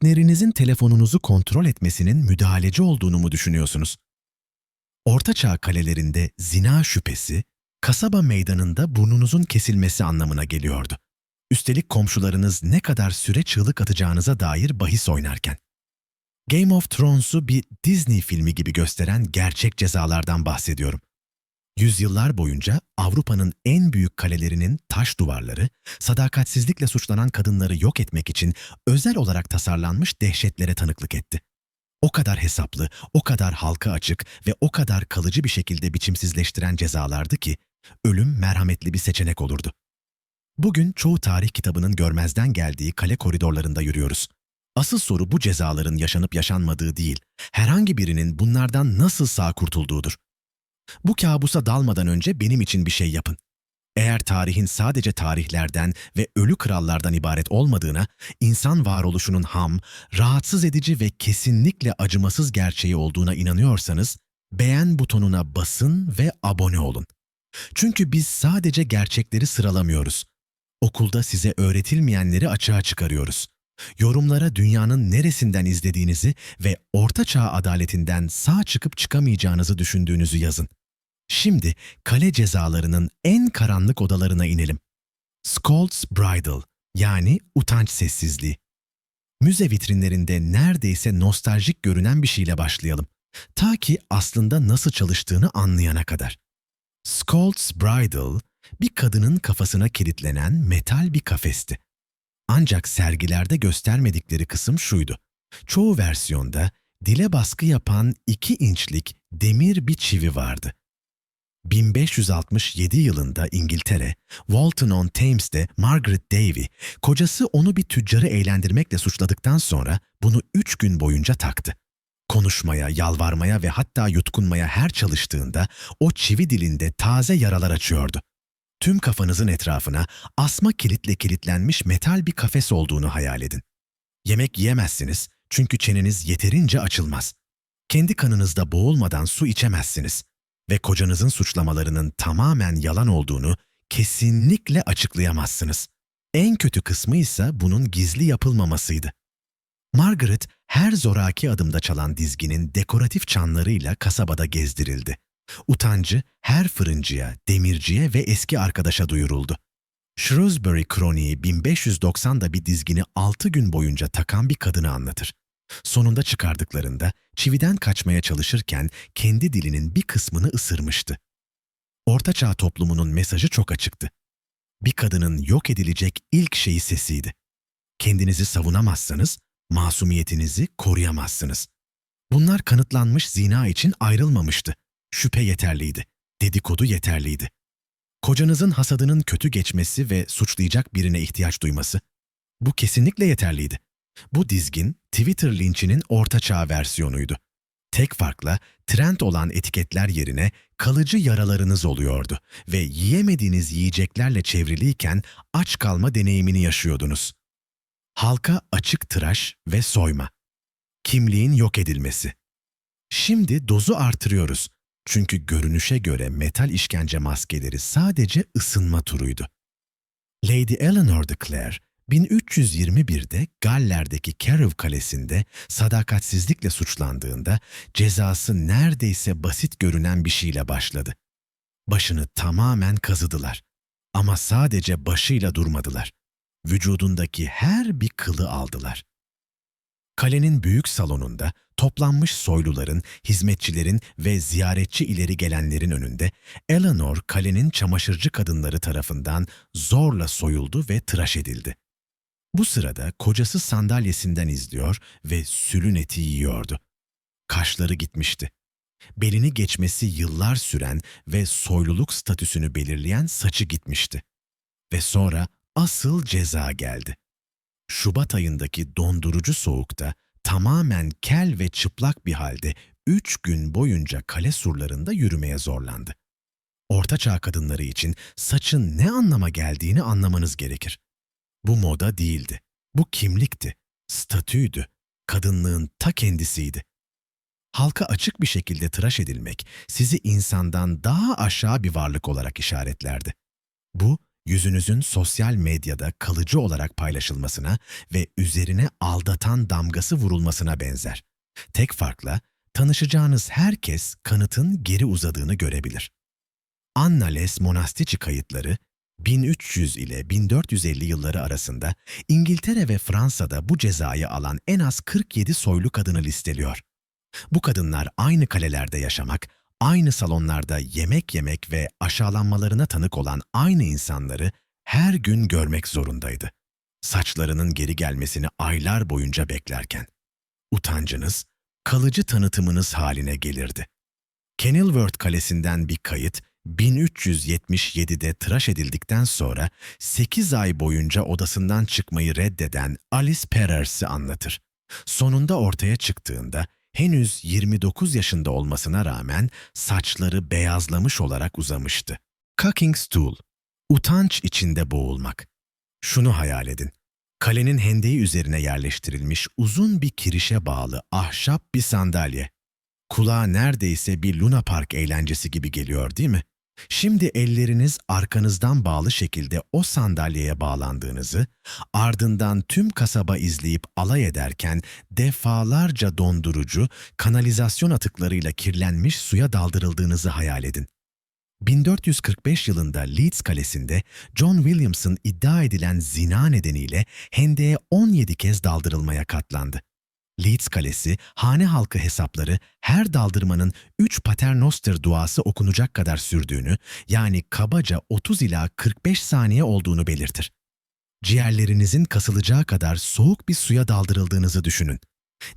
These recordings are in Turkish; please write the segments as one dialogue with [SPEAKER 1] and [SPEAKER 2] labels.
[SPEAKER 1] partnerinizin telefonunuzu kontrol etmesinin müdahaleci olduğunu mu düşünüyorsunuz? Ortaçağ kalelerinde zina şüphesi, kasaba meydanında burnunuzun kesilmesi anlamına geliyordu. Üstelik komşularınız ne kadar süre çığlık atacağınıza dair bahis oynarken. Game of Thrones'u bir Disney filmi gibi gösteren gerçek cezalardan bahsediyorum. Yüzyıllar boyunca Avrupa'nın en büyük kalelerinin taş duvarları, sadakatsizlikle suçlanan kadınları yok etmek için özel olarak tasarlanmış dehşetlere tanıklık etti. O kadar hesaplı, o kadar halka açık ve o kadar kalıcı bir şekilde biçimsizleştiren cezalardı ki, ölüm merhametli bir seçenek olurdu. Bugün çoğu tarih kitabının görmezden geldiği kale koridorlarında yürüyoruz. Asıl soru bu cezaların yaşanıp yaşanmadığı değil, herhangi birinin bunlardan nasıl sağ kurtulduğudur. Bu kabusa dalmadan önce benim için bir şey yapın. Eğer tarihin sadece tarihlerden ve ölü krallardan ibaret olmadığına, insan varoluşunun ham, rahatsız edici ve kesinlikle acımasız gerçeği olduğuna inanıyorsanız, beğen butonuna basın ve abone olun. Çünkü biz sadece gerçekleri sıralamıyoruz. Okulda size öğretilmeyenleri açığa çıkarıyoruz. Yorumlara dünyanın neresinden izlediğinizi ve ortaçağ adaletinden sağ çıkıp çıkamayacağınızı düşündüğünüzü yazın. Şimdi kale cezalarının en karanlık odalarına inelim. Scold's Bridal yani utanç sessizliği. Müze vitrinlerinde neredeyse nostaljik görünen bir şeyle başlayalım. Ta ki aslında nasıl çalıştığını anlayana kadar. Scold's Bridal, bir kadının kafasına kilitlenen metal bir kafesti. Ancak sergilerde göstermedikleri kısım şuydu. Çoğu versiyonda dile baskı yapan 2 inçlik demir bir çivi vardı. 1567 yılında İngiltere, Walton-on-Thames'te Margaret Davy, kocası onu bir tüccarı eğlendirmekle suçladıktan sonra bunu üç gün boyunca taktı. Konuşmaya, yalvarmaya ve hatta yutkunmaya her çalıştığında o çivi dilinde taze yaralar açıyordu. Tüm kafanızın etrafına asma kilitle kilitlenmiş metal bir kafes olduğunu hayal edin. Yemek yiyemezsiniz çünkü çeneniz yeterince açılmaz. Kendi kanınızda boğulmadan su içemezsiniz ve kocanızın suçlamalarının tamamen yalan olduğunu kesinlikle açıklayamazsınız. En kötü kısmı ise bunun gizli yapılmamasıydı. Margaret her zoraki adımda çalan dizginin dekoratif çanlarıyla kasabada gezdirildi. Utancı her fırıncıya, demirciye ve eski arkadaşa duyuruldu. Shrewsbury Kroniği 1590'da bir dizgini 6 gün boyunca takan bir kadını anlatır. Sonunda çıkardıklarında çividen kaçmaya çalışırken kendi dilinin bir kısmını ısırmıştı. Ortaçağ toplumunun mesajı çok açıktı. Bir kadının yok edilecek ilk şeyi sesiydi. Kendinizi savunamazsanız masumiyetinizi koruyamazsınız. Bunlar kanıtlanmış zina için ayrılmamıştı. Şüphe yeterliydi. Dedikodu yeterliydi. Kocanızın hasadının kötü geçmesi ve suçlayacak birine ihtiyaç duyması. Bu kesinlikle yeterliydi. Bu dizgin Twitter linçinin ortaçağ versiyonuydu. Tek farkla trend olan etiketler yerine kalıcı yaralarınız oluyordu ve yiyemediğiniz yiyeceklerle çevriliyken aç kalma deneyimini yaşıyordunuz. Halka açık tıraş ve soyma. Kimliğin yok edilmesi. Şimdi dozu artırıyoruz. Çünkü görünüşe göre metal işkence maskeleri sadece ısınma turuydu. Lady Eleanor de Clare, 1321'de Galler'deki Carew Kalesi'nde sadakatsizlikle suçlandığında cezası neredeyse basit görünen bir şeyle başladı. Başını tamamen kazıdılar. Ama sadece başıyla durmadılar. Vücudundaki her bir kılı aldılar. Kalenin büyük salonunda toplanmış soyluların, hizmetçilerin ve ziyaretçi ileri gelenlerin önünde Eleanor kalenin çamaşırcı kadınları tarafından zorla soyuldu ve tıraş edildi. Bu sırada kocası sandalyesinden izliyor ve sülün eti yiyordu. Kaşları gitmişti. Belini geçmesi yıllar süren ve soyluluk statüsünü belirleyen saçı gitmişti. Ve sonra asıl ceza geldi. Şubat ayındaki dondurucu soğukta tamamen kel ve çıplak bir halde üç gün boyunca kale surlarında yürümeye zorlandı. Ortaçağ kadınları için saçın ne anlama geldiğini anlamanız gerekir. Bu moda değildi. Bu kimlikti, statüydü, kadınlığın ta kendisiydi. Halka açık bir şekilde tıraş edilmek sizi insandan daha aşağı bir varlık olarak işaretlerdi. Bu, yüzünüzün sosyal medyada kalıcı olarak paylaşılmasına ve üzerine aldatan damgası vurulmasına benzer. Tek farkla tanışacağınız herkes kanıtın geri uzadığını görebilir. Annales Monastici kayıtları 1300 ile 1450 yılları arasında İngiltere ve Fransa'da bu cezayı alan en az 47 soylu kadını listeliyor. Bu kadınlar aynı kalelerde yaşamak, aynı salonlarda yemek yemek ve aşağılanmalarına tanık olan aynı insanları her gün görmek zorundaydı. Saçlarının geri gelmesini aylar boyunca beklerken. Utancınız, kalıcı tanıtımınız haline gelirdi. Kenilworth Kalesi'nden bir kayıt, 1377'de tıraş edildikten sonra 8 ay boyunca odasından çıkmayı reddeden Alice Perrers'i anlatır. Sonunda ortaya çıktığında henüz 29 yaşında olmasına rağmen saçları beyazlamış olarak uzamıştı. Cucking stool, utanç içinde boğulmak. Şunu hayal edin. Kalenin hendeği üzerine yerleştirilmiş uzun bir kirişe bağlı ahşap bir sandalye. Kulağa neredeyse bir Luna Park eğlencesi gibi geliyor değil mi? Şimdi elleriniz arkanızdan bağlı şekilde o sandalyeye bağlandığınızı, ardından tüm kasaba izleyip alay ederken defalarca dondurucu, kanalizasyon atıklarıyla kirlenmiş suya daldırıldığınızı hayal edin. 1445 yılında Leeds Kalesi'nde John Williams'ın iddia edilen zina nedeniyle hendeğe 17 kez daldırılmaya katlandı. Leeds Kalesi, hane halkı hesapları her daldırmanın 3 paternoster duası okunacak kadar sürdüğünü, yani kabaca 30 ila 45 saniye olduğunu belirtir. Ciğerlerinizin kasılacağı kadar soğuk bir suya daldırıldığınızı düşünün.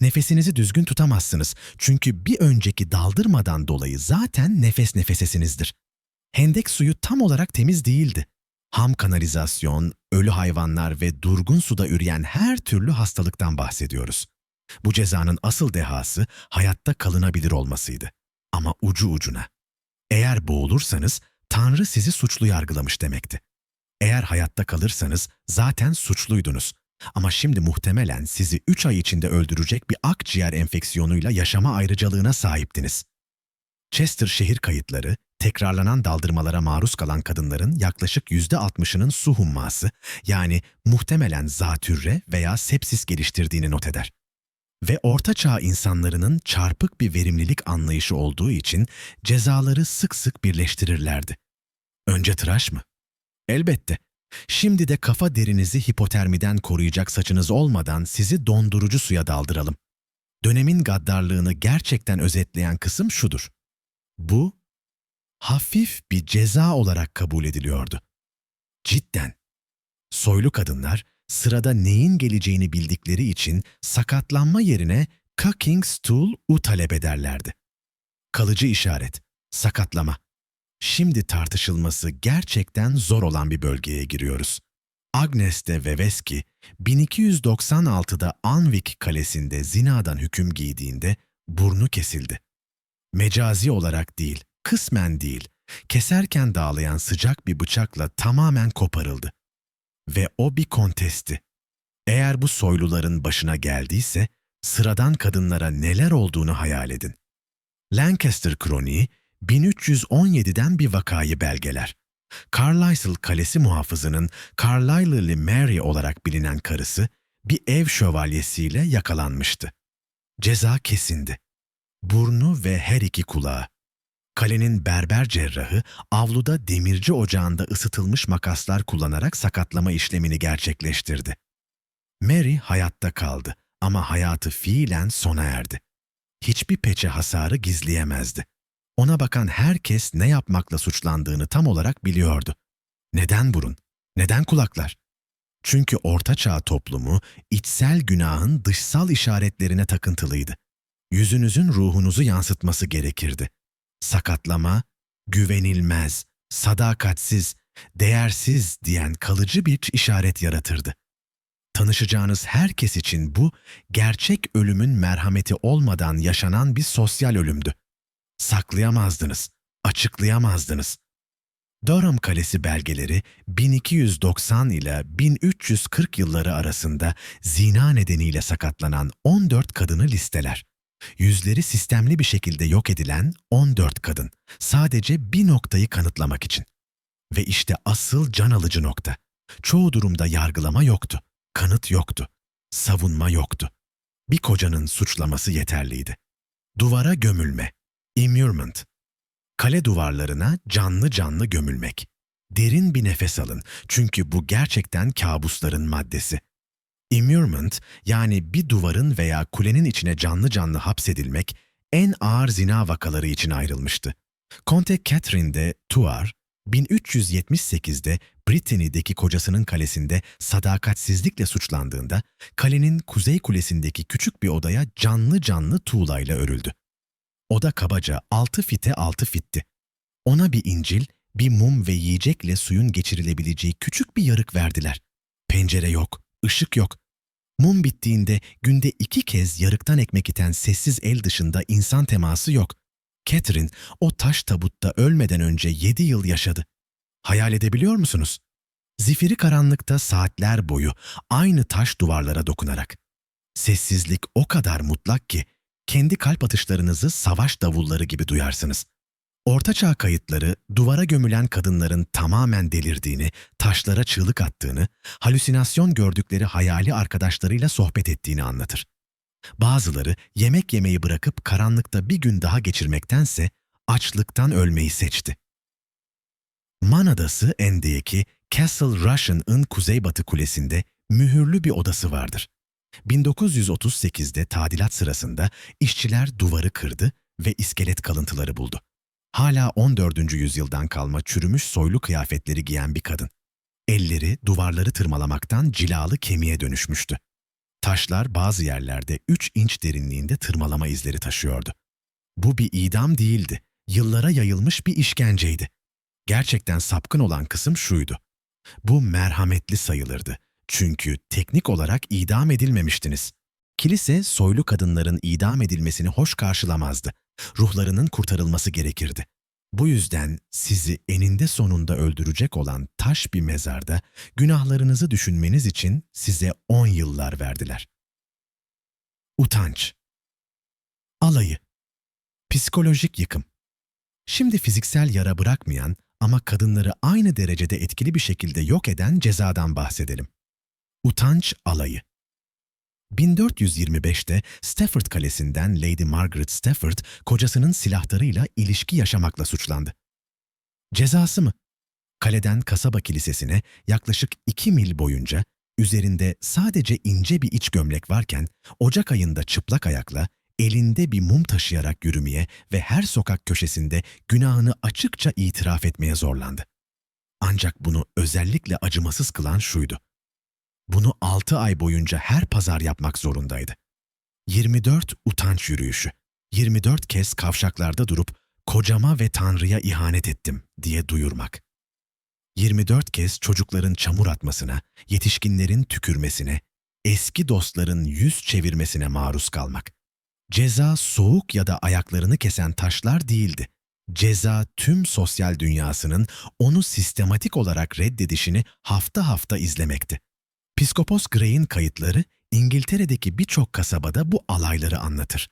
[SPEAKER 1] Nefesinizi düzgün tutamazsınız çünkü bir önceki daldırmadan dolayı zaten nefes nefesesinizdir. Hendek suyu tam olarak temiz değildi. Ham kanalizasyon, ölü hayvanlar ve durgun suda üreyen her türlü hastalıktan bahsediyoruz. Bu cezanın asıl dehası hayatta kalınabilir olmasıydı. Ama ucu ucuna. Eğer boğulursanız Tanrı sizi suçlu yargılamış demekti. Eğer hayatta kalırsanız zaten suçluydunuz. Ama şimdi muhtemelen sizi 3 ay içinde öldürecek bir akciğer enfeksiyonuyla yaşama ayrıcalığına sahiptiniz. Chester şehir kayıtları, tekrarlanan daldırmalara maruz kalan kadınların yaklaşık %60'ının su humması yani muhtemelen zatürre veya sepsis geliştirdiğini not eder ve Orta Çağ insanlarının çarpık bir verimlilik anlayışı olduğu için cezaları sık sık birleştirirlerdi. Önce tıraş mı? Elbette. Şimdi de kafa derinizi hipotermiden koruyacak saçınız olmadan sizi dondurucu suya daldıralım. Dönemin gaddarlığını gerçekten özetleyen kısım şudur. Bu, hafif bir ceza olarak kabul ediliyordu. Cidden. Soylu kadınlar, sırada neyin geleceğini bildikleri için sakatlanma yerine cucking stool u talep ederlerdi. Kalıcı işaret, sakatlama. Şimdi tartışılması gerçekten zor olan bir bölgeye giriyoruz. Agnes de Veveski, 1296'da Anvik kalesinde zinadan hüküm giydiğinde burnu kesildi. Mecazi olarak değil, kısmen değil, keserken dağlayan sıcak bir bıçakla tamamen koparıldı. Ve o bir kontesti. Eğer bu soyluların başına geldiyse, sıradan kadınlara neler olduğunu hayal edin. Lancaster Kroniği, 1317'den bir vakayı belgeler. Carlisle Kalesi muhafızının Carlisle'lı Mary olarak bilinen karısı, bir ev şövalyesiyle yakalanmıştı. Ceza kesindi. Burnu ve her iki kulağı. Kalenin berber cerrahı avluda demirci ocağında ısıtılmış makaslar kullanarak sakatlama işlemini gerçekleştirdi. Mary hayatta kaldı ama hayatı fiilen sona erdi. Hiçbir peçe hasarı gizleyemezdi. Ona bakan herkes ne yapmakla suçlandığını tam olarak biliyordu. Neden burun? Neden kulaklar? Çünkü Orta Çağ toplumu içsel günahın dışsal işaretlerine takıntılıydı. Yüzünüzün ruhunuzu yansıtması gerekirdi sakatlama, güvenilmez, sadakatsiz, değersiz diyen kalıcı bir işaret yaratırdı. Tanışacağınız herkes için bu, gerçek ölümün merhameti olmadan yaşanan bir sosyal ölümdü. Saklayamazdınız, açıklayamazdınız. Durham Kalesi belgeleri 1290 ile 1340 yılları arasında zina nedeniyle sakatlanan 14 kadını listeler. Yüzleri sistemli bir şekilde yok edilen 14 kadın. Sadece bir noktayı kanıtlamak için. Ve işte asıl can alıcı nokta. Çoğu durumda yargılama yoktu. Kanıt yoktu. Savunma yoktu. Bir kocanın suçlaması yeterliydi. Duvara gömülme. Immurement. Kale duvarlarına canlı canlı gömülmek. Derin bir nefes alın çünkü bu gerçekten kabusların maddesi. Immurement yani bir duvarın veya kulenin içine canlı canlı hapsedilmek en ağır zina vakaları için ayrılmıştı. Conte Catherine de Tuar, 1378'de Brittany'deki kocasının kalesinde sadakatsizlikle suçlandığında kalenin kuzey kulesindeki küçük bir odaya canlı canlı tuğlayla örüldü. Oda kabaca 6 fite 6 fitti. Ona bir incil, bir mum ve yiyecekle suyun geçirilebileceği küçük bir yarık verdiler. Pencere yok, ışık yok. Mum bittiğinde günde iki kez yarıktan ekmek iten sessiz el dışında insan teması yok. Catherine o taş tabutta ölmeden önce yedi yıl yaşadı. Hayal edebiliyor musunuz? Zifiri karanlıkta saatler boyu aynı taş duvarlara dokunarak. Sessizlik o kadar mutlak ki kendi kalp atışlarınızı savaş davulları gibi duyarsınız. Ortaçağ kayıtları duvara gömülen kadınların tamamen delirdiğini, taşlara çığlık attığını, halüsinasyon gördükleri hayali arkadaşlarıyla sohbet ettiğini anlatır. Bazıları yemek yemeyi bırakıp karanlıkta bir gün daha geçirmektense açlıktan ölmeyi seçti. Man Adası Ende'deki Castle Russian'ın kuzeybatı kulesinde mühürlü bir odası vardır. 1938'de tadilat sırasında işçiler duvarı kırdı ve iskelet kalıntıları buldu. Hala 14. yüzyıldan kalma çürümüş soylu kıyafetleri giyen bir kadın. Elleri duvarları tırmalamaktan cilalı kemiğe dönüşmüştü. Taşlar bazı yerlerde 3 inç derinliğinde tırmalama izleri taşıyordu. Bu bir idam değildi, yıllara yayılmış bir işkenceydi. Gerçekten sapkın olan kısım şuydu. Bu merhametli sayılırdı. Çünkü teknik olarak idam edilmemiştiniz. Kilise soylu kadınların idam edilmesini hoş karşılamazdı. Ruhlarının kurtarılması gerekirdi. Bu yüzden sizi eninde sonunda öldürecek olan taş bir mezarda günahlarınızı düşünmeniz için size on yıllar verdiler. Utanç Alayı Psikolojik yıkım Şimdi fiziksel yara bırakmayan ama kadınları aynı derecede etkili bir şekilde yok eden cezadan bahsedelim. Utanç alayı. 1425'te Stafford Kalesi'nden Lady Margaret Stafford kocasının silahlarıyla ilişki yaşamakla suçlandı. Cezası mı? Kaleden kasaba kilisesine yaklaşık 2 mil boyunca üzerinde sadece ince bir iç gömlek varken Ocak ayında çıplak ayakla elinde bir mum taşıyarak yürümeye ve her sokak köşesinde günahını açıkça itiraf etmeye zorlandı. Ancak bunu özellikle acımasız kılan şuydu. Bunu 6 ay boyunca her pazar yapmak zorundaydı. 24 utanç yürüyüşü, 24 kez kavşaklarda durup kocama ve Tanrı'ya ihanet ettim diye duyurmak. 24 kez çocukların çamur atmasına, yetişkinlerin tükürmesine, eski dostların yüz çevirmesine maruz kalmak. Ceza soğuk ya da ayaklarını kesen taşlar değildi. Ceza tüm sosyal dünyasının onu sistematik olarak reddedişini hafta hafta izlemekti. Piskopos Gray'in kayıtları İngiltere'deki birçok kasabada bu alayları anlatır.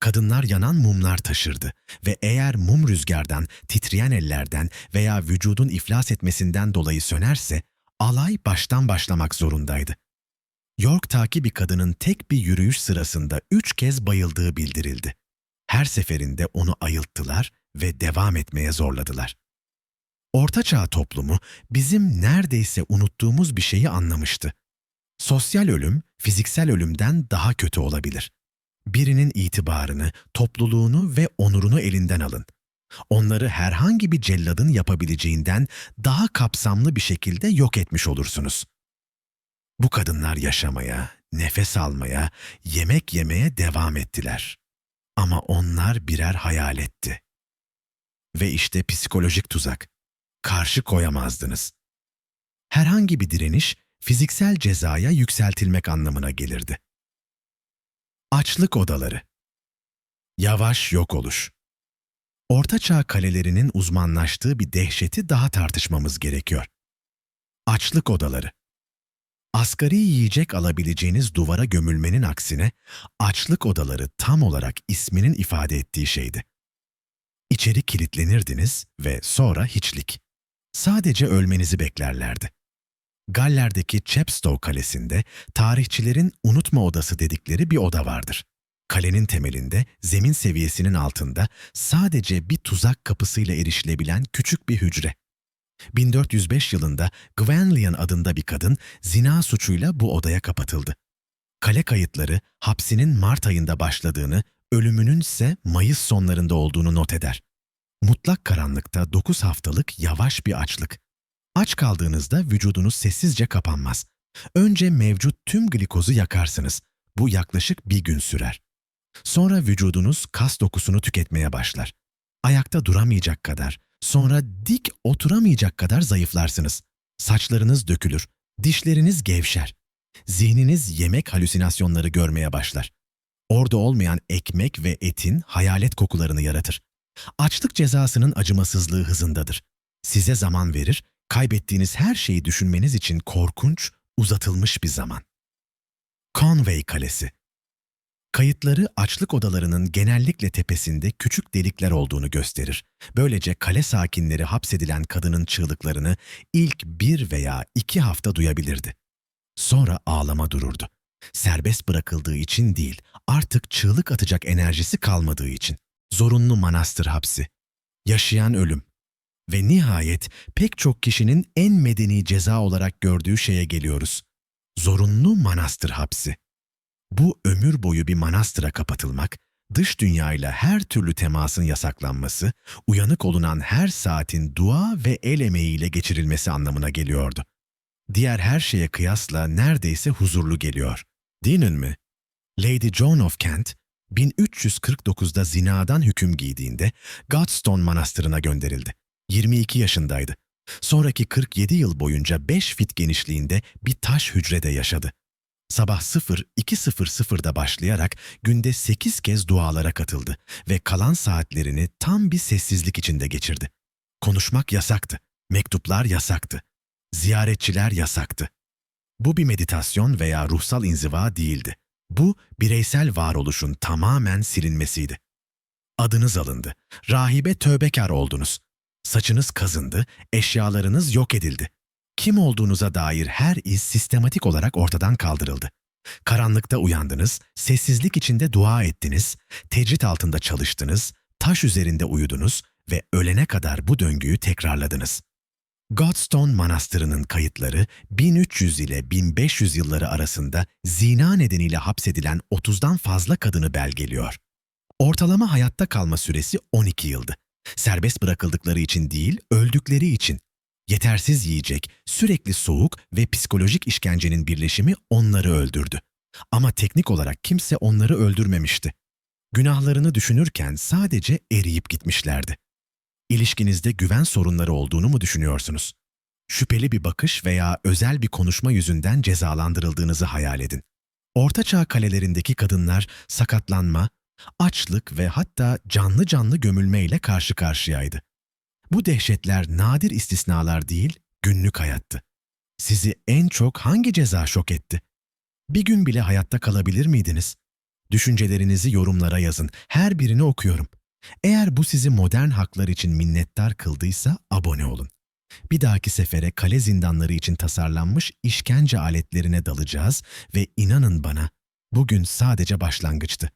[SPEAKER 1] Kadınlar yanan mumlar taşırdı ve eğer mum rüzgardan, titreyen ellerden veya vücudun iflas etmesinden dolayı sönerse alay baştan başlamak zorundaydı. York'taki bir kadının tek bir yürüyüş sırasında üç kez bayıldığı bildirildi. Her seferinde onu ayılttılar ve devam etmeye zorladılar. Ortaçağ toplumu bizim neredeyse unuttuğumuz bir şeyi anlamıştı. Sosyal ölüm, fiziksel ölümden daha kötü olabilir. Birinin itibarını, topluluğunu ve onurunu elinden alın. Onları herhangi bir celladın yapabileceğinden daha kapsamlı bir şekilde yok etmiş olursunuz. Bu kadınlar yaşamaya, nefes almaya, yemek yemeye devam ettiler. Ama onlar birer hayaletti. Ve işte psikolojik tuzak. Karşı koyamazdınız. Herhangi bir direniş, fiziksel cezaya yükseltilmek anlamına gelirdi. Açlık odaları Yavaş yok oluş Ortaçağ kalelerinin uzmanlaştığı bir dehşeti daha tartışmamız gerekiyor. Açlık odaları Asgari yiyecek alabileceğiniz duvara gömülmenin aksine açlık odaları tam olarak isminin ifade ettiği şeydi. İçeri kilitlenirdiniz ve sonra hiçlik. Sadece ölmenizi beklerlerdi. Galler'deki Chepstow Kalesi'nde tarihçilerin unutma odası dedikleri bir oda vardır. Kalenin temelinde, zemin seviyesinin altında sadece bir tuzak kapısıyla erişilebilen küçük bir hücre. 1405 yılında Gwenllian adında bir kadın zina suçuyla bu odaya kapatıldı. Kale kayıtları hapsinin Mart ayında başladığını, ölümünün ise Mayıs sonlarında olduğunu not eder. Mutlak karanlıkta 9 haftalık yavaş bir açlık. Aç kaldığınızda vücudunuz sessizce kapanmaz. Önce mevcut tüm glikozu yakarsınız. Bu yaklaşık bir gün sürer. Sonra vücudunuz kas dokusunu tüketmeye başlar. Ayakta duramayacak kadar, sonra dik oturamayacak kadar zayıflarsınız. Saçlarınız dökülür, dişleriniz gevşer. Zihniniz yemek halüsinasyonları görmeye başlar. Orada olmayan ekmek ve etin hayalet kokularını yaratır. Açlık cezasının acımasızlığı hızındadır. Size zaman verir, kaybettiğiniz her şeyi düşünmeniz için korkunç, uzatılmış bir zaman. Conway Kalesi Kayıtları açlık odalarının genellikle tepesinde küçük delikler olduğunu gösterir. Böylece kale sakinleri hapsedilen kadının çığlıklarını ilk bir veya iki hafta duyabilirdi. Sonra ağlama dururdu. Serbest bırakıldığı için değil, artık çığlık atacak enerjisi kalmadığı için. Zorunlu manastır hapsi. Yaşayan ölüm. Ve nihayet pek çok kişinin en medeni ceza olarak gördüğü şeye geliyoruz. Zorunlu manastır hapsi. Bu ömür boyu bir manastıra kapatılmak, dış dünyayla her türlü temasın yasaklanması, uyanık olunan her saatin dua ve el emeğiyle geçirilmesi anlamına geliyordu. Diğer her şeye kıyasla neredeyse huzurlu geliyor. Değil mi? Lady Joan of Kent, 1349'da zinadan hüküm giydiğinde Godstone Manastırı'na gönderildi. 22 yaşındaydı. Sonraki 47 yıl boyunca 5 fit genişliğinde bir taş hücrede yaşadı. Sabah 02.00'da başlayarak günde 8 kez dualara katıldı ve kalan saatlerini tam bir sessizlik içinde geçirdi. Konuşmak yasaktı, mektuplar yasaktı, ziyaretçiler yasaktı. Bu bir meditasyon veya ruhsal inziva değildi. Bu bireysel varoluşun tamamen silinmesiydi. Adınız alındı, rahibe tövbekar oldunuz. Saçınız kazındı, eşyalarınız yok edildi. Kim olduğunuza dair her iz sistematik olarak ortadan kaldırıldı. Karanlıkta uyandınız, sessizlik içinde dua ettiniz, tecrit altında çalıştınız, taş üzerinde uyudunuz ve ölene kadar bu döngüyü tekrarladınız. Godstone Manastırı'nın kayıtları 1300 ile 1500 yılları arasında zina nedeniyle hapsedilen 30'dan fazla kadını belgeliyor. Ortalama hayatta kalma süresi 12 yıldı. Serbest bırakıldıkları için değil, öldükleri için. Yetersiz yiyecek, sürekli soğuk ve psikolojik işkencenin birleşimi onları öldürdü. Ama teknik olarak kimse onları öldürmemişti. Günahlarını düşünürken sadece eriyip gitmişlerdi. İlişkinizde güven sorunları olduğunu mu düşünüyorsunuz? Şüpheli bir bakış veya özel bir konuşma yüzünden cezalandırıldığınızı hayal edin. Ortaçağ kalelerindeki kadınlar sakatlanma, açlık ve hatta canlı canlı gömülmeyle karşı karşıyaydı. Bu dehşetler nadir istisnalar değil, günlük hayattı. Sizi en çok hangi ceza şok etti? Bir gün bile hayatta kalabilir miydiniz? Düşüncelerinizi yorumlara yazın. Her birini okuyorum. Eğer bu sizi modern haklar için minnettar kıldıysa abone olun. Bir dahaki sefere kale zindanları için tasarlanmış işkence aletlerine dalacağız ve inanın bana bugün sadece başlangıçtı.